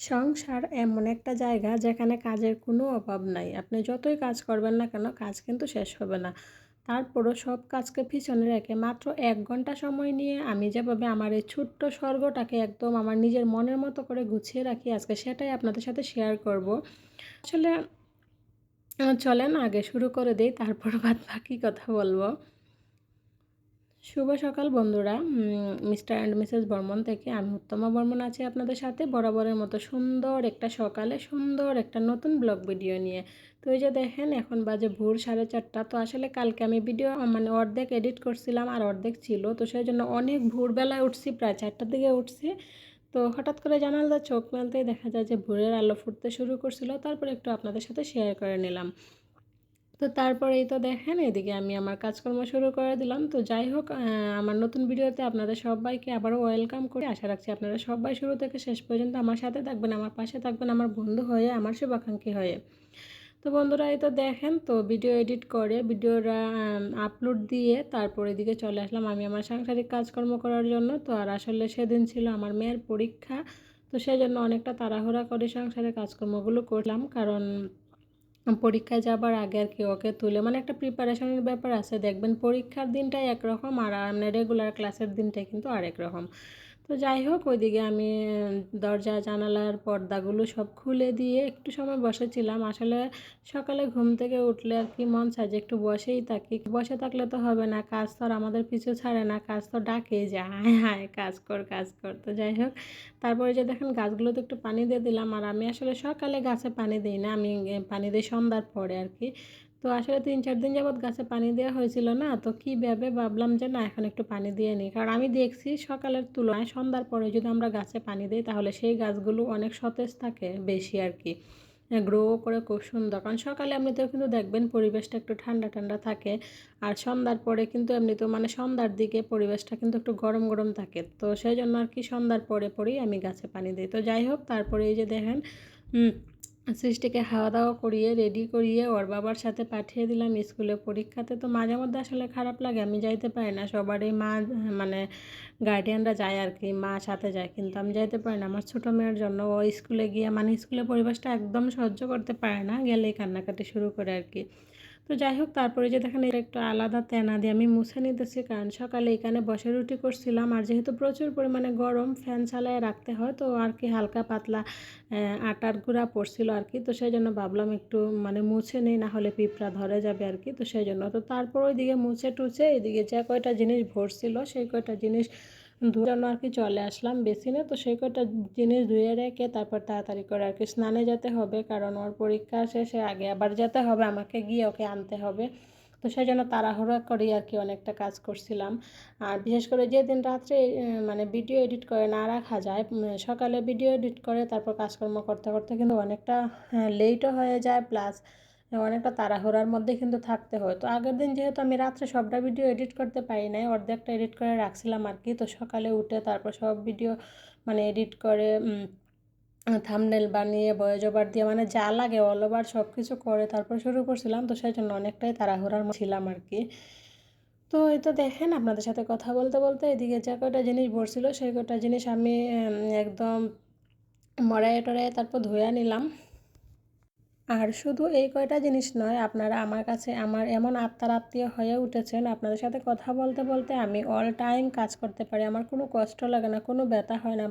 সংসার এমন একটা জায়গা যেখানে কাজের কোনো অভাব নাই। আপনি যতই কাজ করবেন না কেন, কাজ কিন্তু শেষ হবে না। তারপরও সব কাজকে পিছনে রেখে মাত্র এক ঘণ্টা সময় নিয়ে আমি যেভাবে আমার এই ছোট্ট স্বর্গটাকে একদম আমার নিজের মনের মতো করে গুছিয়ে রাখি, আজকে সেটাই আপনাদের সাথে শেয়ার করব। আসলে, চলেন আগে শুরু করে দিই, তারপর বাদ বাকি কথা বলব। শুভ সকাল বন্ধুরা। মিস্টার অ্যান্ড মিসেস বর্মন থেকে আমি উত্তমা বর্মন আছি আপনাদের সাথে বরাবরের মতো সুন্দর একটা সকালে, সুন্দর একটা নতুন ব্লগ ভিডিও নিয়ে। তো এই যে দেখেন, এখন বাজে ভোর সাড়ে চারটা। তো আসলে কালকে আমি ভিডিও মানে অর্ধেক এডিট করছিলাম আর অর্ধেক ছিল। তো সেই জন্য অনেক ভোরবেলায় উঠছি, প্রায় চারটার দিকে উঠছি। তো হঠাৎ করে জানালদা চোখ মেলতেই দেখা যায় যে ভোরের আলো ফুটতে শুরু করছিল। তারপরে একটু আপনাদের সাথে শেয়ার করে নিলাম। তো তারপরেই তো দেখেন, এদিকে আমি আমার কাজকর্ম শুরু করে দিলাম। তো যাই হোক আমার নতুন ভিডিওতে আপনাদের সবাইকে আবারও ওয়েলকাম করে। আশা রাখছি আপনারা সবাই শুরু থেকে শেষ পর্যন্ত আমার সাথে থাকবেন, আমার পাশে থাকবেন, আমার বন্ধু হয়ে, আমার শুভাকাঙ্ক্ষী হয়ে। তো বন্ধুরা, এই তো দেখেন, তো ভিডিও এডিট করে ভিডিওটা আপলোড দিয়ে তারপর এদিকে চলে আসলাম আমি আমার সাংসারিক কাজকর্ম করার জন্য। তো আর আসলে সেদিন ছিল আমার মেয়ের পরীক্ষা, তো সেই জন্য অনেকটা তাড়াহুড়া করে সংসারের কাজকর্মগুলো করলাম। কারণ পরীক্ষায় যাবার আগে আর কি ওকে তুলে মানে একটা প্রিপারেশনের ব্যাপার আছে। দেখবেন পরীক্ষার দিনটাই একরকম আর মানে রেগুলার ক্লাসের দিনটাই কিন্তু আরেক রকম। তো যাই হোক ওইদিকে আমি দরজা, জানালার পর্দাগুলো সব খুলে দিয়ে একটু সময় বসেছিলাম। আসলে সকালে ঘুম থেকে উঠলে আর কি মন চায় যে একটু বসেই থাকি। বসে থাকলে তো হবে না, কাজ তো আর আমাদের পিছু ছাড়ে না, কাজ তো ডাকে যায়। হায় হায় কাজ কর কাজ কর। তো যাই হোক তারপরে যে দেখেন গাছগুলোতে একটু পানি দিয়ে দিলাম। আর আমি আসলে সকালে গাছে পানি দিই না, আমি পানি দিই সন্ধ্যার পরে আর কি। তো আসলে তিন, চার দিন যাবৎ গাছে পানি দেওয়া হয়েছিল না, তো কি কীভাবে ভাবলাম যে না, এখন একটু পানি দিয়ে নিই। কারণ আমি দেখছি সকালের তুলনায় সন্ধ্যার পরে যদি আমরা গাছে পানি দিই, তাহলে সেই গাছগুলো অনেক সতেজ থাকে বেশি আর কি। গ্রো করে খুব সুন্দর। কারণ সকালে এমনিতেও কিন্তু দেখবেন পরিবেশটা একটু ঠান্ডা ঠান্ডা থাকে। আর সন্ধ্যার পরে কিন্তু এমনিতেও মানে সন্ধ্যার দিকে পরিবেশটা কিন্তু একটু গরম গরম থাকে। তো সেই জন্য আর কি সন্ধ্যার পরে পরেই আমি গাছে পানি দিই। তো যাই হোক, তারপরে এই যে দেখেন সৃষ্টিকে খাওয়া দাওয়া করিয়ে রেডি করিয়ে ওর বাবার সাথে পাঠিয়ে দিলাম স্কুলে। পরীক্ষাতে তো মাঝে মধ্যে আসলে খারাপ লাগে, আমি যাইতে পারি না। সবারই মা মানে গার্ডিয়ানরা যায় আর কি, মা সাথে যায়, কিন্তু আমি যাইতে পারি না। আমার ছোটো মেয়ের জন্য ও স্কুলে গিয়ে মানে স্কুলের পরিবেশটা একদম সহ্য করতে পারে না, গেলেই কান্নাকাটি শুরু করে আর কি। তো যাই হোক, তারপরে যে দেখেন এটা একটু আলাদা তেনা দিয়ে আমি মুছে নিতেছি। কারণ সকালে এখানে বসে রুটি করছিলাম আর যেহেতু প্রচুর পরিমাণে গরম, ফ্যান চালায় রাখতে হয়, তো আর কি হালকা পাতলা আটার গুঁড়া পড়ছিল আর কি। তো সেই জন্য ভাবলাম একটু মানে মুছে নেই, না হলে পিঁপড়া ধরে যাবে আর কি। তো সেই জন্য তো তারপর ওইদিকে মুছে টুছে এদিকে যে কয়টা জিনিস ভরছিল, সেই কয়টা জিনিস জন্য আর কি চলে আসলাম বেশি না তো সেই কটা জিনিস ধুয়ে রেখে তারপর তাড়াতাড়ি করে আর কি স্নানে যেতে হবে। কারণ ওর পরীক্ষা শেষে আগে আবার যেতে হবে, আমাকে গিয়ে ওকে আনতে হবে। তো সেই জন্য তাড়াহুড়া করি আর কি অনেকটা কাজ করছিলাম। আর বিশেষ করে যেদিন রাত্রে মানে ভিডিও এডিট করে না রাখা যায় সকালে ভিডিও এডিট করে তারপর কাজকর্ম করতে করতে কিন্তু অনেকটা লেটও হয়ে যায়। প্লাস অনেকটা তাড়াহুড়ার মধ্যে কিন্তু থাকতে হয়। তো আগের দিন যেহেতু আমি রাত্রে সবটা ভিডিও এডিট করতে পারি নাই, অর্ধেকটা এডিট করে রাখছিলাম আর কি, তো সকালে উঠে তারপর সব ভিডিও মানে এডিট করে থামনেল বানিয়ে বয়েজ ওভার দিয়ে মানে যা লাগে অল ওভার সব কিছু করে তারপর শুরু করছিলাম, তো সেই জন্য অনেকটাই তাড়াহুড়ার ছিলাম আর কি। তো এই তো দেখেন আপনাদের সাথে কথা বলতে বলতে এদিকে যা কটা জিনিস ভরছিল, সেই কটা জিনিস আমি একদম মরাইয়ে টরাইয়ে তারপর ধুয়ে নিলাম। আর শুধু এই কয়টা জিনিস নয় আপনারা আমার কাছে আমার এমন আত্মার আত্মীয় হয়ে উঠেছেন আপনাদের সাথে কথা বলতে বলতে আমি অল টাইম কাজ করতে পারি। আমার কোনো কষ্ট লাগে না কোনো ব্যথা হয় না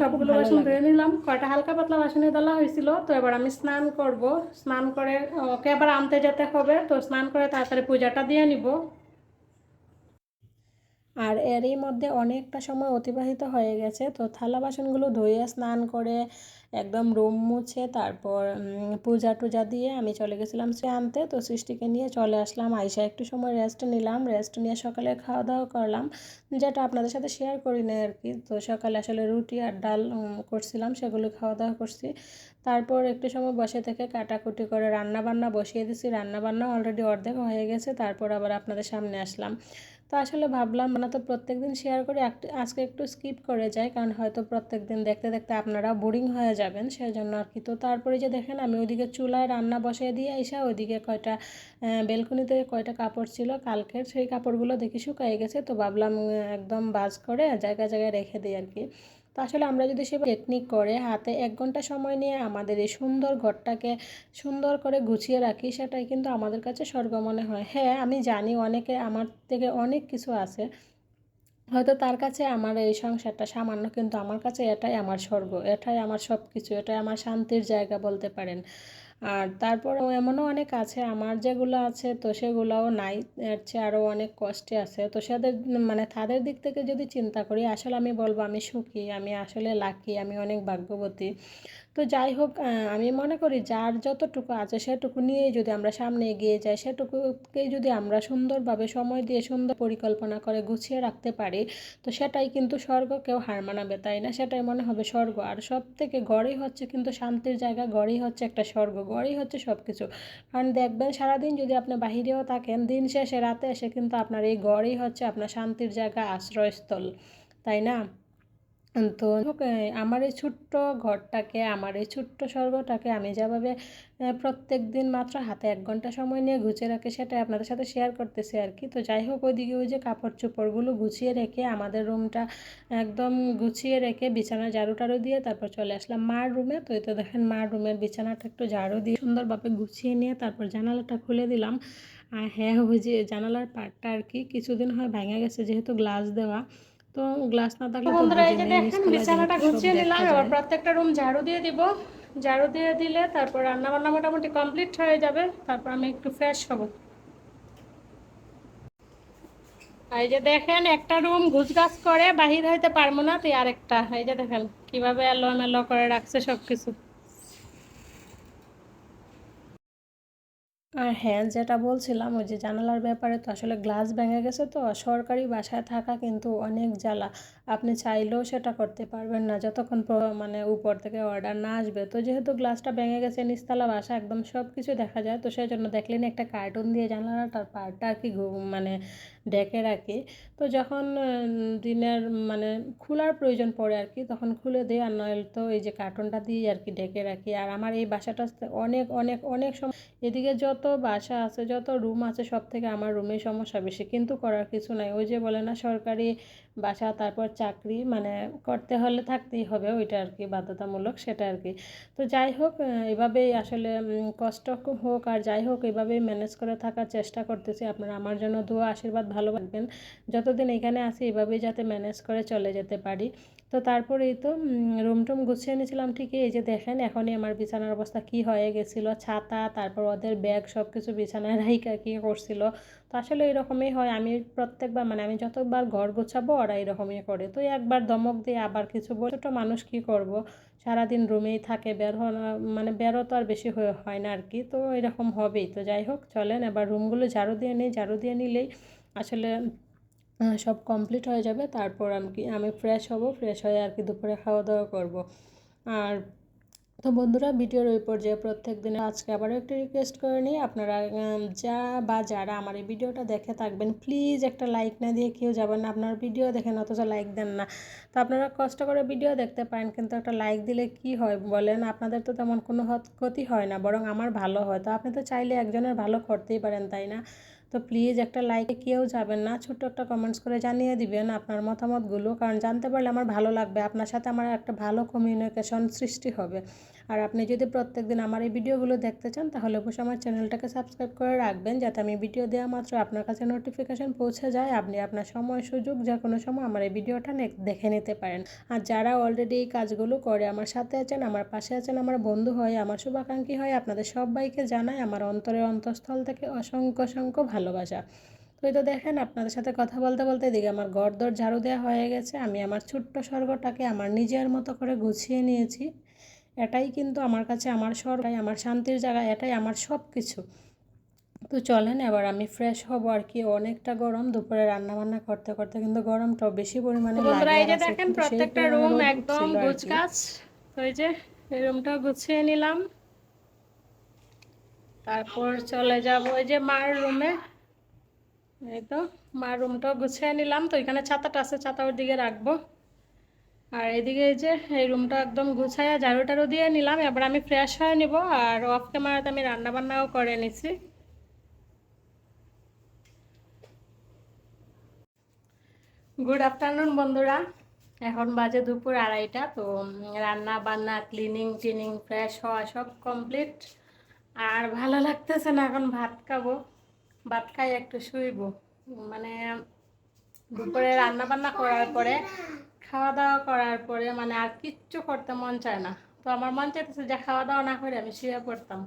সবগুলো বাসন ধুয়ে নিলাম কয়টা হালকা পাতলা বাসনে দলা হয়েছিল তো এবার আমি স্নান করব। স্নান করে ওকে আবার আনতে যেতে হবে তো স্নান করে তাড়াতাড়ি পূজাটা দিয়ে নিব। আর এরই মধ্যে অনেকটা সময় অতিবাহিত হয়ে গেছে। তো থালা বাসনগুলো ধুয়ে, স্নান করে, একদম রুম মুছে, তারপর পূজা টুজা দিয়ে আমি চলে গেছিলাম সে আনতে তো সৃষ্টিকে নিয়ে চলে আসলাম। আইসা একটু সময় রেস্ট নিলাম। রেস্ট নিয়ে সকালে খাওয়া দাওয়া করলাম। যেটা আপনাদের সাথে শেয়ার করি না আর কি। তো সকালে আসলে রুটি আর ডাল করছিলাম, সেগুলো খাওয়া দাওয়া করছি। তারপর একটু সময় বসে থেকে কাটাকুটি করে রান্না বান্না বসিয়ে দিছি। রান্না বান্না অলরেডি অর্ধেক হয়ে গেছে। তারপর আবার আপনাদের সামনে আসলাম। তো আসলে ভাবলাম মানে তো প্রত্যেক দিন শেয়ার করে আজকে একটু স্কিপ করে যায় কারণ হয়তো প্রত্যেক দিন দেখতে দেখতে আপনারা বোরিং হয়ে যাবেন সেই জন্য আর কি। তো তারপরে যে দেখেন আমি ওইদিকে চুলায় রান্না বসিয়ে দিয়ে এসে ওইদিকে কয়টা বেলকুনিতে কয়টা কাপড় ছিল কালকের, সেই কাপড়গুলো দেখি শুকাই গেছে, তো ভাবলাম একদম বাজ করে জায়গায় জায়গায় রেখে দিই আর কি। তো আসলে আমরা যদি সে টেকনিক করে হাতে এক ঘণ্টা সময় নিয়ে আমাদের এই সুন্দর ঘরটাকে সুন্দর করে গুছিয়ে রাখি, সেটাই কিন্তু আমাদের কাছে স্বর্গ মনে হয়। হ্যাঁ আমি জানি অনেকে আমার থেকে অনেক কিছু আছে। হয়তো তার কাছে আমার এই সংসারটা সামান্য, কিন্তু আমার কাছে এটাই আমার স্বর্গ, এটাই আমার সব কিছু এটাই আমার শান্তির জায়গা বলতে পারেন। আর তারপর এমনও অনেক আছে, আমার যেগুলো আছে তো সেগুলোও নাই। এর চেয়ে আরও অনেক কষ্টে আছে। তো সেদের মানে তাদের দিক থেকে যদি চিন্তা করি, আসলে আমি বলব আমি সুখী, আমি আসলে লাকি আমি অনেক ভাগ্যবতী। তো যাই হোক আমি মনে করি যার যতটুকু আছে সেটুকু নিয়েই যদি আমরা সামনে এগিয়ে যাই, সেটুকুকেই যদি আমরা সুন্দরভাবে সময় দিয়ে সুন্দর পরিকল্পনা করে গুছিয়ে রাখতে পারি, তো সেটাই কিন্তু স্বর্গ কেউ হার মানাবে, তাই না? সেটাই মনে হবে স্বর্গ। আর সব থেকে গড়ই হচ্ছে কিন্তু শান্তির জায়গা, গড়ই হচ্ছে একটা স্বর্গ, গড়ই হচ্ছে সব কিছু কারণ দেখবেন সারাদিন যদি আপনি বাহিরেও থাকেন, দিন শেষে রাতে এসে কিন্তু আপনার এই গড়ই হচ্ছে আপনার শান্তির জায়গা, আশ্রয়স্থল, তাই না? তো আমার এই ছোট্ট ঘরটাকে, আমার এই ছোট্ট স্বর্গটাকে আমি যেভাবে প্রত্যেক দিন মাত্র হাতে এক ঘণ্টা সময় নিয়ে গুছিয়ে রাখি সেটাই আপনাদের সাথে শেয়ার করতেছি আর কি। তো যাই হোক ওইদিকে ওই যে কাপড় চোপড়গুলো গুছিয়ে রেখে আমাদের রুমটা একদম গুছিয়ে রেখে বিছানা ঝাড়ু টাড়ু দিয়ে তারপর চলে আসলাম মার রুমে তো এই তো দেখেন মার রুমের বিছানাটা একটু ঝাড়ু দিয়ে সুন্দরভাবে গুছিয়ে নিয়ে তারপর জানালাটা খুলে দিলাম। আর হ্যাঁ ওই যে জানালার পাটটা আর কি, কিছুদিন হয় ভেঙে গেছে যেহেতু গ্লাস দেওয়া। তো গ্লাস না থাকলে বন্ধুরা এই যে দেখেন বিছানাটা গুছিয়ে নিলাম এবার প্রত্যেকটা রুম ঝাড়ু দিয়ে দিব। ঝাড়ু দিয়ে দিলে তারপর রান্না বান্না মোটামুটি কমপ্লিট হয়ে যাবে তারপর আমি একটু ফ্রেশ হব। এই যে দেখেন একটা রুম ঘুচগাছ করে বাহির হইতে পারব না তুই আরেকটা এই যে দেখেন কীভাবে এলো মেলো করে রাখছে সব কিছু আর হ্যাঁ যেটা বলছিলাম, ওই যে জানালার ব্যাপারে তো আসলে গ্লাস ভেঙে গেছে তো সরকারি বাসায় থাকা কিন্তু অনেক জ্বালা। আপনি চাইলেও সেটা করতে পারবেন না, যতক্ষণ মানে উপর থেকে অর্ডার না আসবে। তো যেহেতু গ্লাসটা ভেঙে গেছে, নিস্তালা বাসা, একদম সব কিছু দেখা যায়, তো সেই জন্য দেখলেন একটা কার্টুন দিয়ে জানালাটার পার্টটা আর কি মানে ডেকে রাখি। তো যখন দিনের মানে খোলার প্রয়োজন পড়ে আর কি তখন খুলে দিই আর নয় তো এই যে কার্টনটা দিয়ে আর কি ডেকে রাখি। আর আমার এই বাসাটা অনেক অনেক অনেক সময় এদিকে যত বাসা আছে, যত রুম আছে সব থেকে আমার রুমেই সমস্যা বেশি। কিন্তু করার কিছু নাই। ওই যে বলে না, সরকারি বাসা, তারপর চাকরি মানে করতে হলে থাকতেই হবে ওইটা আর কি বাধ্যতামূলক, সেটা আর কি তো যাই হোক এভাবেই আসলে কষ্ট হোক, আর যাই হোক, এভাবেই ম্যানেজ করে থাকার চেষ্টা করতেছি। আপনারা আমার জন্য দোয়া, আশীর্বাদ ভালো থাকবেন যতদিন এখানে আছি, এভাবেই যাতে ম্যানেজ করে চলে যেতে পারি। তো তারপরেই তো রুম টুম গুছিয়ে নিয়েছিলাম ঠিকই। এই যে দেখেন, এখনই আমার বিছানার অবস্থা কি হয়ে গেছিল। ছাতা, তারপর ওদের ব্যাগ সব কিছু বিছানায় রাইকা কী করছিল। তো আসলে এরকমই হয়। আমি প্রত্যেকবার মানে আমি যতবার ঘর গোছাবো, ওরা এরকমই করে। তো একবার দমক দিয়ে আবার কিছু বলে, ছোটো মানুষ কি করব? সারাদিন রুমেই থাকে, বের হওয়া মানে বেরো তো আর বেশি হয়ে, হয় না আর কি। তো এরকম হবেই। তো যাই হোক, চলেন, এবার রুমগুলো ঝাড়ু দিয়ে নিই, ঝাড়ু দিয়ে নিলেই আসলে সব কমপ্লিট হয়ে যাবে, তারপর আমি কি, আমি ফ্রেশ হব ফ্রেশ হয়ে আর কি দুপুরে খাওয়া দাওয়া করব। আর তো বন্ধুরা, ভিডিওর ওই পর্যায়ে প্রত্যেক দিনে আজকে আবারও একটি রিকোয়েস্ট করে নিই, আপনারা যা বা যারা আমার এই ভিডিওটা দেখে থাকবেন প্লিজ একটা লাইক না দিয়ে কেউ যাবেন না, আপনার ভিডিও দেখেন, অথচ লাইক দেন না। তো আপনারা কষ্ট করে ভিডিও দেখতে পারেন, কিন্তু একটা লাইক দিলে কি হয় বলেন, আপনাদের তো তেমন কোনো ক্ষতি হয় না, বরং আমার ভালো হয়। তো আপনি তো চাইলে একজনের ভালো করতেই পারেন, তাই না? তো প্লিজ একটা লাইকে কেউ যাবেন না, ছোট্ট একটা কমেন্টস করে জানিয়ে দিবেন আপনার মতামতগুলো। কারণ জানতে পারলে আমার ভালো লাগবে, আপনার সাথে আমার একটা ভালো কমিউনিকেশন সৃষ্টি হবে। আর আপনি যদি প্রত্যেক দিন আমার এই ভিডিওগুলো দেখতে চান, তাহলে অবশ্যই আমার চ্যানেলটাকে সাবস্ক্রাইব করে রাখবেন, যাতে আমি ভিডিও দেওয়া মাত্র আপনার কাছে নোটিফিকেশান পৌঁছে যায়, আপনি আপনার সময়, সুযোগ, যে কোনো সময় আমার এই ভিডিওটা দেখে নিতে পারেন। আর যারা অলরেডি এই কাজগুলো করে, আমার সাথে আছেন, আমার পাশে আছেন, আমার বন্ধু হয়, আমার শুভাকাঙ্ক্ষী হয়, আপনাদের সবাইকে জানাই আমার অন্তরের অন্তঃস্থল থেকে অসংখ্য অসংখ্য ভালোবাসা। তো এই তো দেখেন, আপনাদের সাথে কথা বলতে বলতে এদিকে আমার ঘর দর ঝাড়ু দেওয়া হয়ে গেছে, আমি আমার ছোট্ট স্বর্গটাকে আমার নিজের মতো করে গুছিয়ে নিয়েছি। এটাই কিন্তু আমার কাছে আমার স্বর্গাই আমার শান্তির জায়গা এটাই আমার সব কিছু তো চলেন এবার আমি ফ্রেশ হব আর কি। অনেকটা গরম দুপুরে রান্না বান্না করতে করতে কিন্তু গরমটাও বেশি পরিমাণে বন্ধুরা এই যে দেখেন প্রত্যেকটা রুম একদম গুছগাছ। তো এই যে এই রুমটা গুছিয়ে নিলাম। তারপর চলে যাব ওই যে মার রুমে এই তো মার রুমটাও গুছিয়ে নিলাম। তো এখানে ছাতাটা আছে ছাতা ওর দিকে রাখব। আর এদিকে এই যে, এই রুমটা একদম গুছাইয়া ঝাড়ু টাড়ু দিয়ে নিলাম, এবার আমি ফ্রেশ হয়ে নিব, আর অফ ক্যামেরাতে আমি রান্নাবান্নাও করে নিছি। গুড আফটারনুন বন্ধুরা। এখন বাজে দুপুর আড়াইটা, তো রান্না বান্না ক্লিনিং টিনিং ফ্রেশ হওয়া সব কমপ্লিট আর ভালো লাগতেছে না, এখন ভাত খাব। ভাত খাই একটু শুইব। মানে দুপুরে রান্না বান্না করার পরে খাওয়া দাওয়া করার পরে মানে আর কিচ্ছু করতে মন চায় না। তো আমার মন চাইতেছে যে খাওয়া দাওয়া না করে আমি শুয়ে পড়তাম।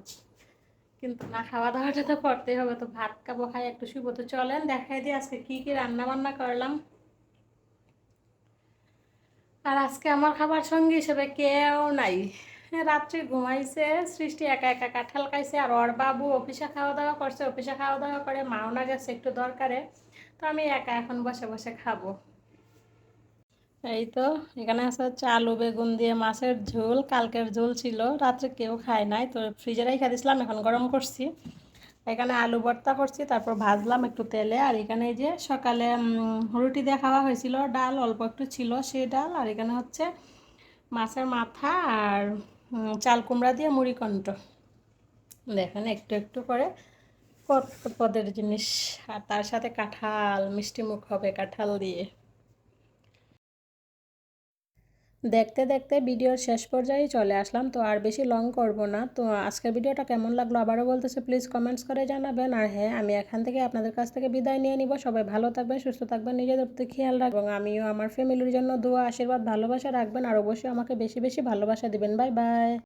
কিন্তু না খাওয়া দাওয়াটা তো করতেই হবে। তো ভাত খাব, খাই, একটু শুইব তো চলেন, দেখাই দিই আজকে কী কী রান্না বান্না করলাম। আর আজকে আমার খাবার সঙ্গী হিসেবে কেউ নাই। রাত্রে ঘুমাইছে, সৃষ্টি একা একা কাঁঠাল খাইছে, আর ওর বাবু অফিসে খাওয়া দাওয়া করছে। অফিসে খাওয়া দাওয়া করে মাও না গেছে, একটু দরকারে। তো আমি একা এখন বসে বসে খাব। এই তো, এখানে আছে হচ্ছে আলু, বেগুন দিয়ে মাছের ঝোল, কালকের ঝোল ছিল, রাত্রে কেউ খায় নাই, তো ফ্রিজে রেখে দিয়েছিলাম এখন গরম করছি। এখানে আলু ভর্তা করছি, তারপর ভাজলাম একটু তেলে, আর এখানে যে সকালে রুটি দিয়ে খাওয়া হয়েছিল, ডাল অল্প একটু ছিল সেই ডাল, আর এখানে হচ্ছে মাছের মাথা আর চাল কুমড়া দিয়ে মুড়ি কণ্ঠ। দেখেন একটু একটু করে কত পদের জিনিস, আর তার সাথে কাঁঠাল, মিষ্টি মুখ হবে কাঁঠাল দিয়ে। দেখতে দেখতে ভিডিওর শেষ পর্যায়ে চলে আসলাম, তো আর বেশি লং করব না। তো আজকের ভিডিওটা কেমন লাগল আবারও বলতেছে প্লিজ কমেন্টস করে জানাবেন। আর হ্যাঁ আমি এখান থেকে আপনাদের কাছ থেকে বিদায় নিয়ে নিব। সবাই ভালো থাকবেন, সুস্থ থাকবেন, নিজেদের প্রতি খেয়াল রাখবেন। আমিও আমার ফ্যামিলির জন্য দোয়া, আশীর্বাদ, ভালোবাসা রাখবেন। আর অবশ্যই আমাকে বেশি বেশি ভালোবাসা দিবেন। Bye bye